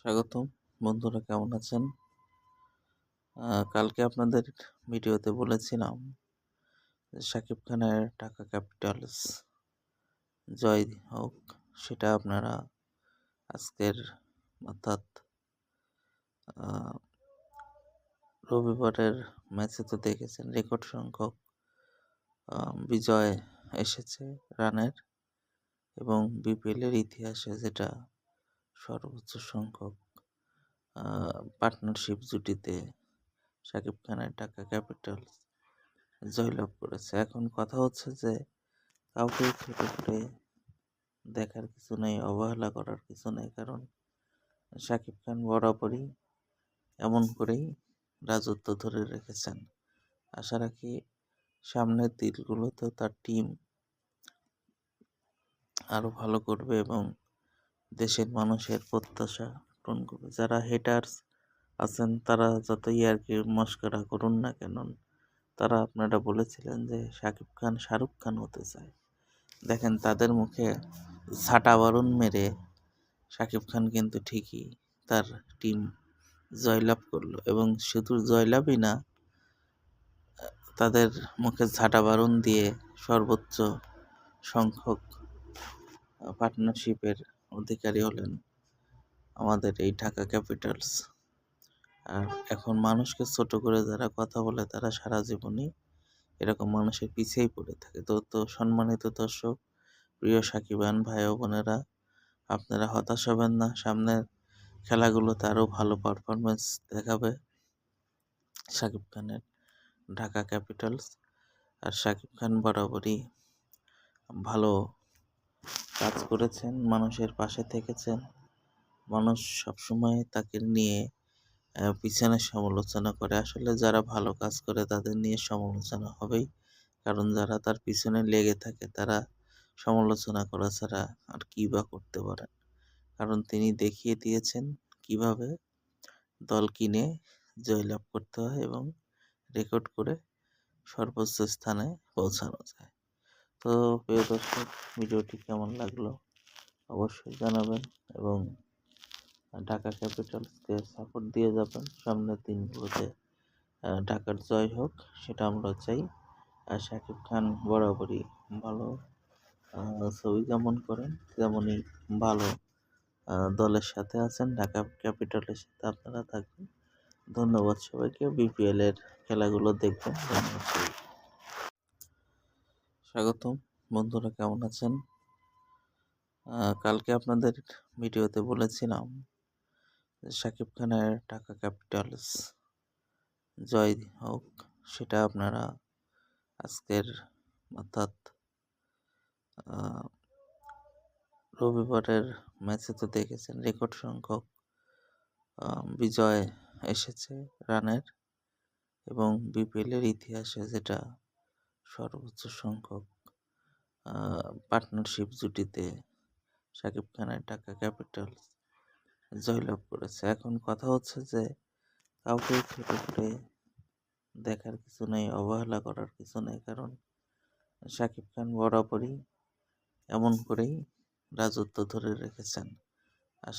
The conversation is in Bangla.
স্বাগতম। বন্ধুরা কেমন আছেন? কালকে আপনাদের ভিডিওতে বলেছিলাম শাকিব খানের ঢাকা ক্যাপিটালস জয় হোক, সেটা আপনারা আজকের অর্থাৎ রবিবারের ম্যাচে তো দেখেছেন রেকর্ড সংখ্যক বিজয় এসেছে রানের এবং বিপিএলের ইতিহাসে যেটা সর্বোচ্চ সংখ্যক পার্টনারশিপ জুটিতে শাকিব খানের ঢাকা ক্যাপিটালস জয়লাভ করেছে। এখন কথা হচ্ছে যে, কাউকে ছোট করে দেখার কিছু নেই, অবহেলা করার কিছু নেই, কারণ শাকিব খান বরাবরই এমন করেই রাজত্ব ধরে রেখেছেন। আশা রাখি সামনের দিনগুলোতেও তার টিম আরও ভালো করবে এবং দেশের মানুষের প্রত্যাশা পূরণ করবে। যারা হেটার্স আছেন, তারা যত ইয়ারকি মস্করা করুন না কেন, তারা আপনারা বলেছিলেন যে শাকিব খান শাহরুখ খান হতে চায়। দেখেন, তাদের মুখে ছাটা বারণ মেরে শাকিব খান কিন্তু ঠিকই তার টিম জয়লাভ করল এবং শুধু জয়লাভই না, তাদের মুখে ঝাঁটা বারণ দিয়ে সর্বোচ্চ সংখ্যক পার্টনারশিপের অধিকারী হলেন আমাদের এই ঢাকা ক্যাপিটালস। আর এখন মানুষকে ছোট করে যারা কথা বলে, তারা সারা জীবনই এরকম মানুষের পিছিয়েই পড়ে থাকে। তো তো সম্মানিত দর্শক, প্রিয় সাকিবান ভাই ও বোনেরা, আপনারা হতাশ হবেন না, সামনের খেলাগুলোতে আরও ভালো পারফরমেন্স দেখাবে সাকিব খানের ঢাকা ক্যাপিটালস। আর সাকিব খান বরাবরই ভালো কাজ করেছেন, মানুষের পাশে থেকেছেন। মানুষ সবসময় তাকে নিয়ে পিছনে সমালোচনা করে। আসলে যারা ভালো কাজ করে তাদের নিয়ে সমালোচনা হবেই। কারণ যারা তার পিছনে লেগে থাকে, তারা সমালোচনা করা ছাড়া আর কী বা করতে পারেন কারণ তিনি দেখিয়ে দিয়েছেন কীভাবে দল কিনে জয়লাভ করতে হয় এবং রেকর্ড করে সর্বোচ্চ স্থানে পৌঁছানো যায়। তো প্রিয় দর্শক, ভিডিওটি কেমন লাগল অবশ্যই জানাবেন এবং ঢাকা ক্যাপিটালসকে সাপোর্ট দিয়ে যাবেন। সামনের দিনগুলোতে ঢাকার জয় হোক, সেটা আমরা চাই। আর শাকিব খান বরাবরই ভালো ছবি যেমন করেন, তেমনই ভালো দলের সাথে আছেন, ঢাকা ক্যাপিটালের সাথে আপনারা থাকবেন। ধন্যবাদ সবাইকে, বিপিএলের খেলাগুলো দেখবেন। ধন্যবাদ। স্বাগতম। বন্ধুরা কেমন আছেন? কালকে আপনাদের ভিডিওতে বলেছিলাম শাকিব খানের ঢাকা ক্যাপিটালস জয় হোক, সেটা আপনারা আজকের অর্থাৎ রবিবারের ম্যাচে তো দেখেছেন রেকর্ড সংখ্যক বিজয় এসেছে রানের এবং বিপিএলের ইতিহাসে যেটা সর্বোচ্চ সংখ্যক পার্টনারশিপ জুটিতে শাকিব খানের ঢাকা ক্যাপিটালস জয়লাভ করেছে। এখন কথা হচ্ছে যে, কাউকে ছোট করে দেখার কিছু নেই, অবহেলা করার কিছু নেই, কারণ শাকিব খান বরাবরই এমন করেই রাজত্ব ধরে রেখেছেন।